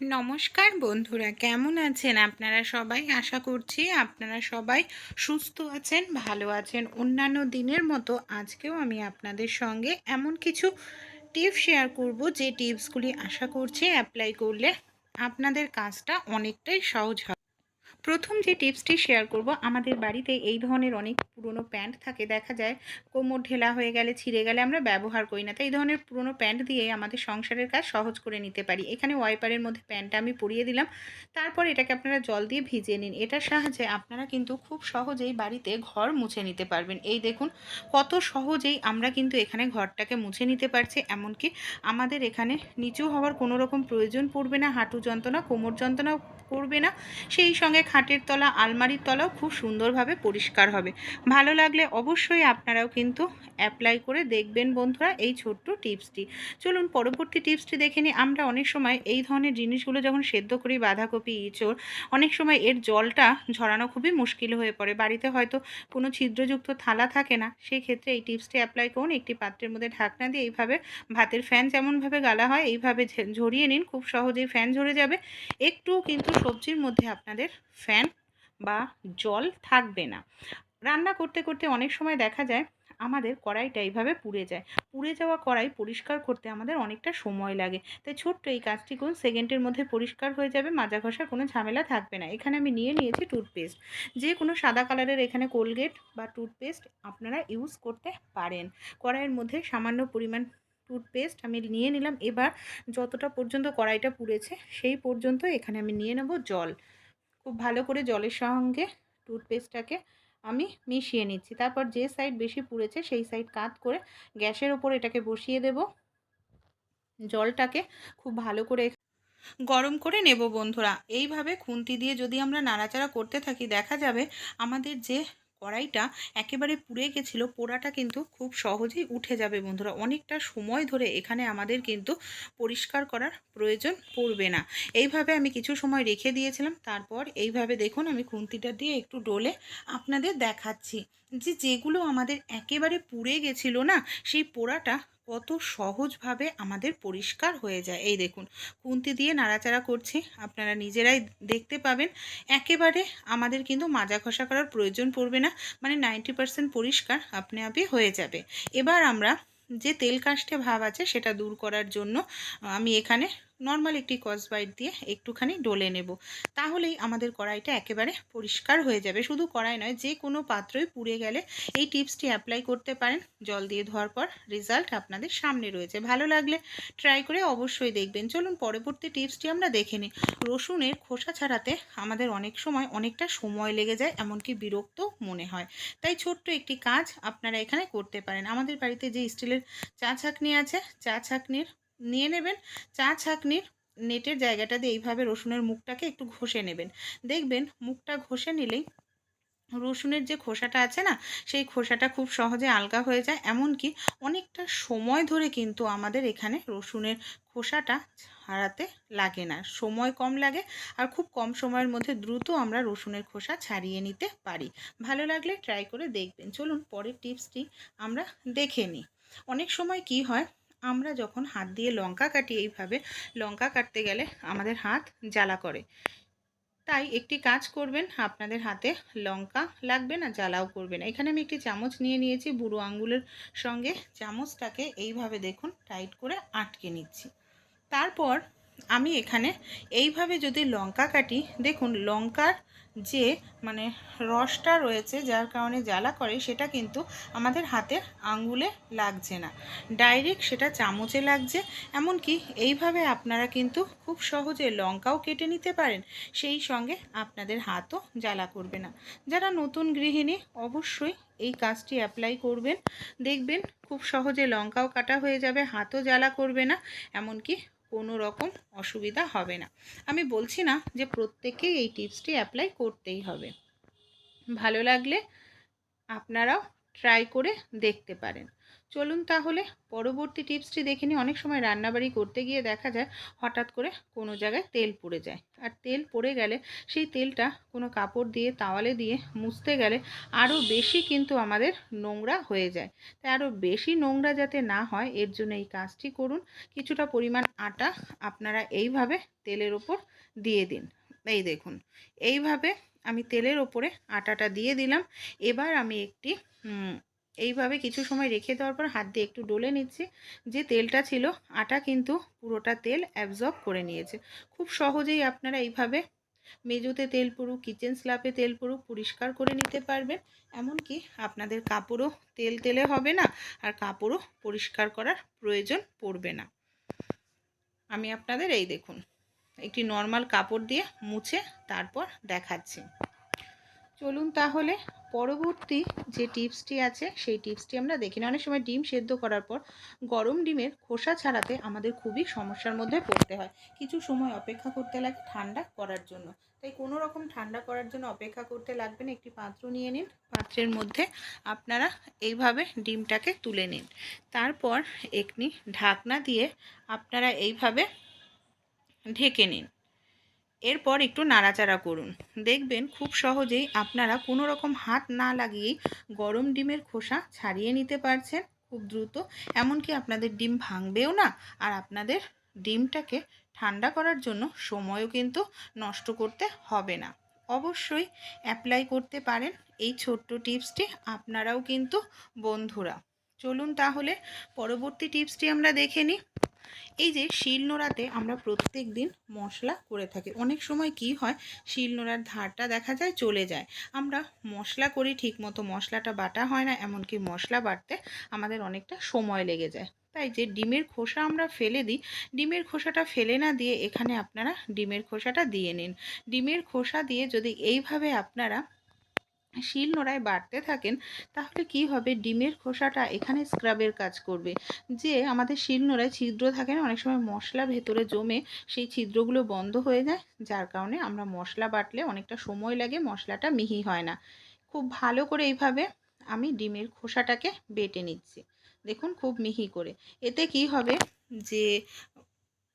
নমস্কার বন্ধুরা, কেমন আছেন আপনারা সবাই? আশা করছি আপনারা সবাই সুস্থ আছেন, ভালো আছেন। অন্যান্য দিনের মতো আজকেও আমি আপনাদের সঙ্গে এমন কিছু টিপস শেয়ার করব, যে টিপসগুলি আশা করছি অ্যাপ্লাই করলে আপনাদের কাজটা অনেকটাই সহজ হবে। প্রথম যে টিপসটি শেয়ার করব, আমাদের বাড়িতে এই ধরনের অনেক পুরনো প্যান্ট থাকে, দেখা যায় কোমর ঢেলা হয়ে গেলে, ছিঁড়ে গেলে আমরা ব্যবহার করি না। তাই এই ধরনের পুরনো প্যান্ট দিয়ে আমাদের সংসারের কাজ সহজ করে নিতে পারি। এখানে ওয়াইপারের মধ্যে প্যান্টটা আমি পরিয়ে দিলাম। তারপর এটাকে আপনারা জল দিয়ে ভিজিয়ে নিন। এটার সাহায্যে আপনারা কিন্তু খুব সহজেই বাড়িতে ঘর মুছে নিতে পারবেন। এই দেখুন, কত সহজেই আমরা কিন্তু এখানে ঘরটাকে মুছে নিতে পারছি। এমনকি আমাদের এখানে নিচু হওয়ার কোনো রকম প্রয়োজন পড়বে না, হাঁটু যন্ত্রণা, কোমর যন্ত্রণা করবে না। সেই সঙ্গে খাটের তলা, আলমারির তলাও খুব সুন্দরভাবে পরিষ্কার হবে। ভালো লাগলে অবশ্যই আপনারাও কিন্তু অ্যাপ্লাই করে দেখবেন বন্ধুরা এই ছোট্ট টিপসটি। চলুন পরবর্তী টিপসটি দেখে নিই। আমরা অনেক সময় এই ধরনের জিনিসগুলো যখন সেদ্ধ করি, বাঁধাকপি, ইঁচড়, অনেক সময় এর জলটা ঝরানো খুবই মুশকিল হয়ে পড়ে। বাড়িতে হয়তো কোনো ছিদ্রযুক্ত থালা থাকে না সেই ক্ষেত্রে এই টিপসটি অ্যাপ্লাই করুন। একটি পাত্রের মধ্যে ঢাকনা দিয়ে এইভাবে ভাতের ফ্যান যেমনভাবে গালা হয়, এইভাবে ঝরিয়ে নিন। খুব সহজেই ফ্যান ঝরে যাবে। একটু কিন্তু সবজির মধ্যে আপনাদের ফ্যান বা জল থাকবে না। রান্না করতে করতে অনেক সময় দেখা যায় আমাদের কড়াইটা এইভাবে পুড়ে যায়। পুড়ে যাওয়া কড়াই পরিষ্কার করতে আমাদের অনেকটা সময় লাগে। তাই ছোট্ট এই কাজটি কোন সেকেন্ডের মধ্যে পরিষ্কার হয়ে যাবে, মাজা ঘষার কোনো ঝামেলা থাকবে না। এখানে আমি নিয়ে নিয়েছি টুথপেস্ট যে কোনো সাদা কালারের এখানে কোলগেট বা টুথপেস্ট আপনারা ইউজ করতে পারেন। কড়াইয়ের মধ্যে সামান্য পরিমাণ টুথপেস্ট আমি নিয়ে নিলাম। এবার যতটা পর্যন্ত কড়াইটা পুড়েছে, সেই পর্যন্ত এখানে আমি নিয়ে নেব জল। খুব ভালো করে জলের সঙ্গে টুথপেস্টটাকে আমি মিশিয়ে নিচ্ছি। তারপর যে সাইড বেশি পুড়েছে সেই সাইড কাত করে গ্যাসের ওপর এটাকে বসিয়ে দেব। জলটাকে খুব ভালো করে গরম করে নেব বন্ধুরা। এইভাবে খুন্তি দিয়ে যদি আমরা নাড়াচাড়া করতে থাকি, দেখা যাবে আমাদের যে কড়াইটা একেবারে পুড়ে গেছিল, পোড়াটা কিন্তু খুব সহজেই উঠে যাবে বন্ধুরা। অনেকটা সময় ধরে এখানে আমাদের কিন্তু পরিষ্কার করার প্রয়োজন পড়বে না। এইভাবে আমি কিছু সময় রেখে দিয়েছিলাম, তারপর এইভাবে দেখুন আমি খুন্তিটা দিয়ে একটু ডোলে আপনাদের দেখাচ্ছি। যে যেগুলো আমাদের একেবারে পুড়ে গেছিল না, সেই পোড়াটা কত সহজভাবে আমাদের পরিষ্কার হয়ে যায়। এই দেখুন, খুন্তি দিয়ে নাড়াচাড়া করছি। আপনারা নিজেরাই দেখতে পাবেন। একেবারে আমাদের কিন্তু মাজা ঘষা করার প্রয়োজন পড়বে না। মানে নাইনটি পারসেন্ট পরিষ্কার আপনি আপনি হয়ে যাবে। এবার আমরা যে তেল কাস্টে ভাব আছে সেটা দূর করার জন্য আমি এখানে নর্মাল একটি কসবাইট দিয়ে একটুখানি ডলে নেব। তাহলেই আমাদের কড়াইটা একেবারে পরিষ্কার হয়ে যাবে। শুধু কড়াই নয়, যে কোনো পাত্রই পুড়ে গেলে এই টিপসটি অ্যাপ্লাই করতে পারেন। জল দিয়ে ধোয়ার পর রেজাল্ট আপনাদের সামনে রয়েছে। ভালো লাগলে ট্রাই করে অবশ্যই দেখবেন। চলুন পরবর্তী টিপসটি আমরা দেখে নিই। রসুনের খোসা ছাড়াতে আমাদের অনেক সময় অনেকটা সময় লেগে যায়, এমনকি বিরক্ত মনে হয়। তাই ছোট্ট একটি কাজ আপনারা এখানে করতে পারেন। আমাদের বাড়িতে যে স্টিলের চা ছাকনি আছে চা ছাকনির নিয়ে নেবেন। চা ছাকনির নেটের জায়গাটা দিয়ে এইভাবে রসুনের মুখটাকে একটু ঘষে নেবেন। দেখবেন মুখটা ঘষে নিলেই রসুনের যে খোসাটা আছে না, সেই খোসাটা খুব সহজে আলগা হয়ে যায়। এমনকি অনেকটা সময় ধরে কিন্তু আমাদের এখানে রসুনের খোসাটা ছাড়াতে লাগে না। সময় কম লাগে আর খুব কম সময়ের মধ্যে দ্রুত আমরা রসুনের খোসা ছাড়িয়ে নিতে পারি। ভালো লাগলে ট্রাই করে দেখবেন। চলুন পরের টিপসটি আমরা দেখে নিই। অনেক সময় কি হয় আমরা যখন হাত দিয়ে লঙ্কা কাটি, এইভাবে লঙ্কা কাটতে গেলে আমাদের হাত জ্বালা করে। তাই একটি কাজ করবেন, আপনাদের হাতে লঙ্কা লাগবে না, জ্বালাও করবে না এখানে আমি একটি চামচ নিয়ে নিয়েছি, বুড়ো আঙ্গুলের সঙ্গে। চামচটাকে এইভাবে দেখুন, টাইট করে আটকে নিচ্ছি। তারপর আমি এখানে এইভাবে যদি লঙ্কা কাটি, দেখুন লঙ্কার যে মানে রসটা রয়েছে, যার কারণে জ্বালা করে, সেটা কিন্তু আমাদের হাতের আঙ্গুলে লাগছে না। ডাইরেক্ট সেটা চামচে লাগছে। এমনকি এইভাবে আপনারা কিন্তু খুব সহজে লঙ্কাও কেটে নিতে পারেন। সেই সঙ্গে আপনাদের হাতও জ্বালা করবে না। যারা নতুন গৃহিণী, অবশ্যই এই কাজটি অ্যাপ্লাই করবেন। দেখবেন খুব সহজে লঙ্কাও কাটা হয়ে যাবে, হাতও জ্বালা করবে না। এমনকি কোনো রকম অসুবিধা হবে না। আমি বলছি না যে প্রত্যেকেই এই টিপসটি অ্যাপ্লাই করতেই হবে। ভালো লাগলে আপনারাও ট্রাই করে দেখতে পারেন। চলুন তাহলে পরবর্তী টিপসটি দেখে নিই। অনেক সময় রান্নাবাড়ি করতে গিয়ে দেখা যায় হঠাৎ করে কোনো জায়গায় তেল পড়ে যায়। আর তেল পড়ে গেলে সেই তেলটা কোনো কাপড় দিয়ে, তাওয়ালে দিয়ে মুছতে গেলে আরও বেশি কিন্তু আমাদের নোংরা হয়ে যায়। তাই আরও বেশি নোংরা যাতে না হয়, এর জন্য এই কাজটি করুন। কিছুটা পরিমাণ আটা আপনারা এইভাবে তেলের ওপর দিয়ে দিন। এই দেখুন, এইভাবে আমি তেলের ওপরে আটাটা দিয়ে দিলাম। এবার আমি একটি এইভাবে কিছু সময় রেখে দেওয়ার পর হাত দিয়ে একটু ডলে নিচ্ছি। যে তেলটা ছিল, আটা কিন্তু পুরোটা তেল অ্যাবজর্ব করে নিয়েছে। খুব সহজেই আপনারা এইভাবে মেজোতে তেল পড়ুক কিচেন স্ল্যাপে তেল পড়ুক পরিষ্কার করে নিতে পারবেন। এমনকি আপনাদের কাপড়ও তেল তেলে হবে না, আর কাপড়ও পরিষ্কার করার প্রয়োজন পড়বে না। আমি আপনাদের এই দেখুন, একটি নর্মাল কাপড় দিয়ে মুছে তারপর দেখাচ্ছি। চলুন তাহলে পরবর্তী যে টিপসটি আছে, সেই টিপসটি আমরা দেখি অনেক সময় ডিম সেদ্ধ করার পর গরম ডিমের খোসা ছাড়াতে আমাদের খুবই সমস্যার মধ্যে পড়তে হয়। কিছু সময় অপেক্ষা করতে লাগে ঠান্ডা করার জন্য। তাই কোনো রকম ঠান্ডা করার জন্য অপেক্ষা করতে লাগবে না একটি পাত্র নিয়ে নিন। পাত্রের মধ্যে আপনারা এইভাবে ডিমটাকে তুলে নিন। তারপর একটি ঢাকনা দিয়ে আপনারা এইভাবে ঢেকে নিন। এরপর একটু নাড়াচাড়া করুন। দেখবেন খুব সহজেই আপনারা কোনো রকম হাত না লাগিয়েই গরম ডিমের খোসা ছাড়িয়ে নিতে পারছেন খুব দ্রুত। এমনকি আপনাদের ডিম ভাঙবেও না আর আপনাদের ডিমটাকে ঠান্ডা করার জন্য সময়ও কিন্তু নষ্ট করতে হবে না। অবশ্যই অ্যাপ্লাই করতে পারেন। এই ছোট্ট টিপসটি আপনারাও কিন্তু বন্ধুরা। চলুন তাহলে পরবর্তী টিপসটি আমরা দেখে নিই। এই যে শিলনোড়াতে আমরা প্রত্যেক দিন মশলা করে থাকি। অনেক সময় কি হয় শিলনোড়ার ধারটা দেখা যায় চলে যায়। আমরা মশলা করি ঠিক মতো মশলাটা বাটা হয় না, এমনকি মশলা বাটতে আমাদের অনেকটা সময় লেগে যায়। তাই যে ডিমের খোসা আমরা ফেলে দিই, ডিমের খোসাটা ফেলে না দিয়ে এখানে আপনারা ডিমের খোসাটা দিয়ে নিন। ডিমের খোসা দিয়ে যদি এইভাবে আপনারা শিল নোড়ায় বাড়তে থাকেন, তাহলে কি হবে? ডিমের খোসাটা এখানে স্ক্রাবের কাজ করবে। যে আমাদের শিল নোড়ায় ছিদ্র থাকে না, অনেক সময় মশলা ভেতরে জমে সেই ছিদ্রগুলো বন্ধ হয়ে যায়, যার কারণে আমরা মশলা বাটলে অনেকটা সময় লাগে, মশলাটা মিহি হয় না। খুব ভালো করে এইভাবে আমি ডিমের খোসাটাকে বেটে নিচ্ছি। দেখুন খুব মিহি করে। এতে কি হবে? যে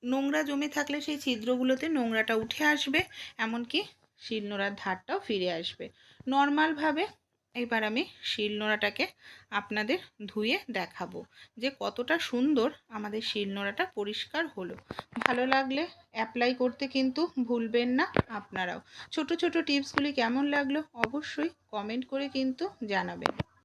নোংরা জমে থাকলে সেই ছিদ্রগুলোতে নোংরাটা উঠে আসবে, এমনকি শিলনোড়ার ধারটাও ফিরে আসবে। নর্মালভাবে এবার আমি শিলনোড়াটাকে আপনাদের ধুয়ে দেখাবো যে কতটা সুন্দর আমাদের শিলনোড়াটা পরিষ্কার হলো। ভালো লাগলে অ্যাপ্লাই করতে কিন্তু ভুলবেন না আপনারাও। ছোট ছোট টিপসগুলি কেমন লাগল অবশ্যই কমেন্ট করে কিন্তু জানাবেন।